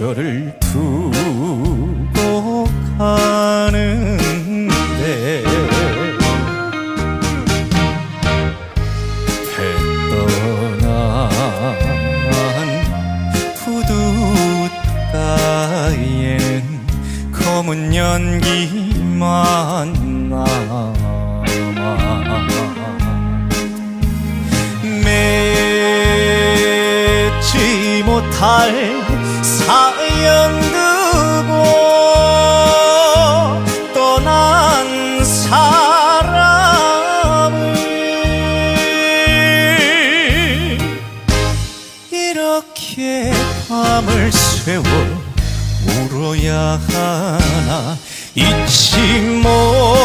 너를 두고 가는데 해 떠난 부둣가에는 검은 연기만 남아. 맺지 못할 사 이렇게 밤을 새워 울어야 하나? 잊지 못할